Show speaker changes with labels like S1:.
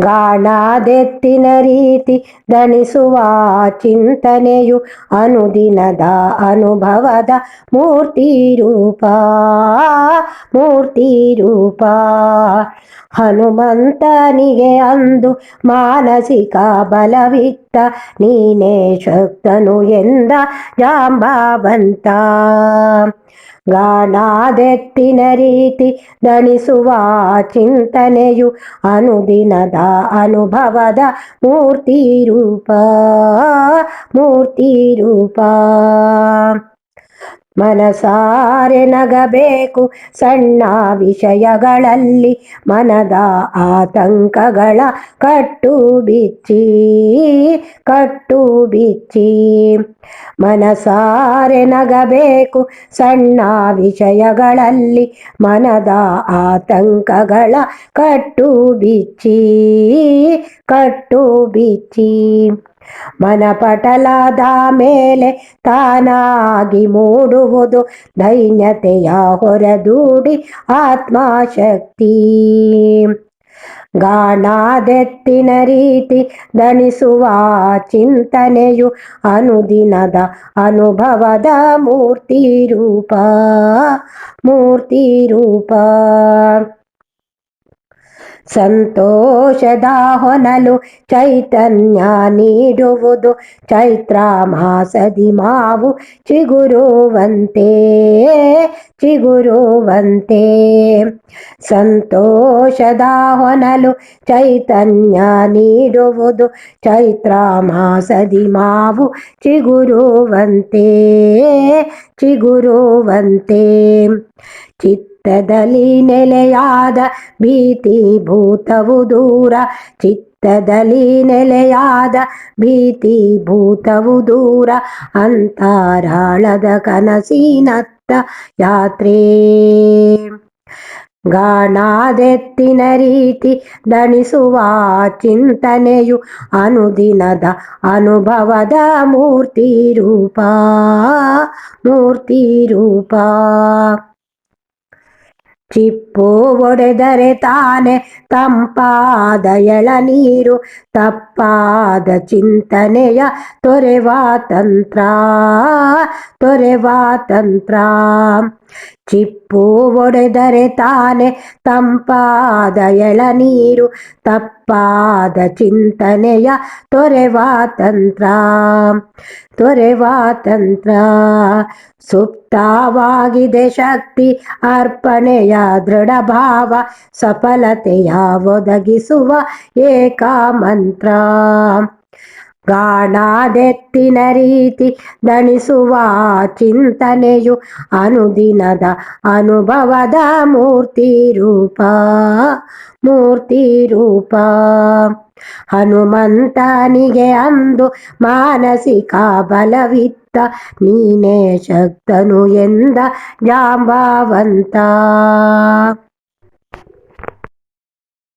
S1: ಗಾಣಾದೆತ್ತಿನ ರೀತಿ ದಣಿಸುವ ಚಿಂತನೆಯು ಅನುದಿನದ ಅನುಭವದ ಮೂರ್ತಿ ರೂಪ. ಮೂರ್ತಿ ರೂಪ. ಹನುಮಂತನಿಗೆ ಅಂದು ಮಾನಸಿಕ ಬಲವಿತ್ತ ನೀನೇ ಶಕ್ತನು ಎಂದ ಜಾಂಬಾವಂತ. ಗಾಣಾದೆತ್ತಿನ ರೀತಿ ದಣಿಸುವ ಚಿಂತನೆಯು ಅನುದಿನದ ಅನುಭವದ ಮೂರ್ತಿ ರೂಪ ಮೂರ್ತಿ ರೂಪ. ಮನಸಾರೆ ನಗಬೇಕು ಸಣ್ಣ ವಿಷಯಗಳಲ್ಲಿ ಮನದ ಆತಂಕಗಳ ಕಟ್ಟು ಬಿಚ್ಚಿ ಕಟ್ಟು ಬಿಚ್ಚಿ. ಮನಸಾರೆ ನಗಬೇಕು ಸಣ್ಣ ವಿಷಯಗಳಲ್ಲಿ ಮನದ ಆತಂಕಗಳ ಕಟ್ಟು ಬಿಚ್ಚಿ ಕಟ್ಟು ಬಿಚ್ಚಿ. ಮನಪಟಲದ ಮೇಲೆ ತಾನಾಗಿ ಮೂಡುವುದು ದೈನ್ಯತೆಯ ಹೊರದೂಡಿ ಆತ್ಮಶಕ್ತಿ. ಗಾಣಾದೆತ್ತಿನ ರೀತಿ ದಣಿಸುವ ಚಿಂತನೆಯು ಅನುದಿನದ ಅನುಭವದ ಮೂರ್ತಿ ರೂಪ ಮೂರ್ತಿ ರೂಪ. ಸಂತೋಷದ ಹೊನಲು ಚೈತನ್ಯ ನೀಡುವುದು ಚೈತ್ರ ಮಾಸದಿ ಮಾವು ಚಿಗುರುವಂತೆ ಚಿಗುರುವಂತೆ ಸಂತೋಷದ ಹೊನಲು ಚೈತನ್ಯ ನೀಡುವುದು ಚೈತ್ರ ಮಾಸದಿ ಮಾವು ಚಿಗುರುವಂತೆ ಚಿಗುರುವಂತೆ ಚಿತ್ತದಲ್ಲಿ ನೆಲೆಯಾದ ಭೀತಿ ಭೂತವು ದೂರ, ಚಿತ್ತದಲ್ಲಿ ನೆಲೆಯಾದ ಭೀತಿ ಭೂತವು ದೂರ, ಅಂತರಾಳದ ಕನಸಿನತ್ತ ಯಾತ್ರೆ. ಗಾಣಾದೆತ್ತಿನ ರೀತಿ ದಣಿಸುವ ಚಿಂತನೆಯು ಅನುದಿನದ ಅನುಭವದ ಮೂರ್ತಿ ರೂಪ ಮೂರ್ತಿ ರೂಪ. ಚಿಪ್ಪು ಒಡೆದರೆ ತಾನೆ ತಂಪಾದ ಎಳನೀರು ತಪ್ಪಾದ ಚಿಂತನೆಯ ತೊರೆವಾ ತಂತ್ರ ತೊರೆವಾ ತಂತ್ರ. ಚಿಪ್ಪು ಒಡೆದರೆ ತಾನೆ ತಂಪಾದ ಎಳನೀರು, ತಪ್ಪಾದ ಚಿಂತನೆಯ ತೊರೆವಾ ತಂತ್ರ ತೊರೆವಾ ತಂತ್ರ. ಸುಪ್ತವಾಗಿದೆ ಶಕ್ತಿ, ಅರ್ಪಣೆಯ ದೃಢ ಭಾವ, ಸಫಲತೆಯ ಒದಗಿಸುವ ಏಕ ಮಂತ್ರ ಗಾಣಾದೆತ್ತಿನ ರೀತಿ ದಣಿಸುವ ಚಿಂತನೆಯು ಅನುದಿನದ ಅನುಭವದ ಮೂರ್ತಿ ರೂಪ. ಮೂರ್ತಿ ರೂಪ. ಹನುಮಂತನಿಗೆ ಅಂದು ಮಾನಸಿಕ ಬಲವಿತ್ತ ನೀನೇ ಶಕ್ತನು ಎಂದ ಜಾಂಬಾವಂತ.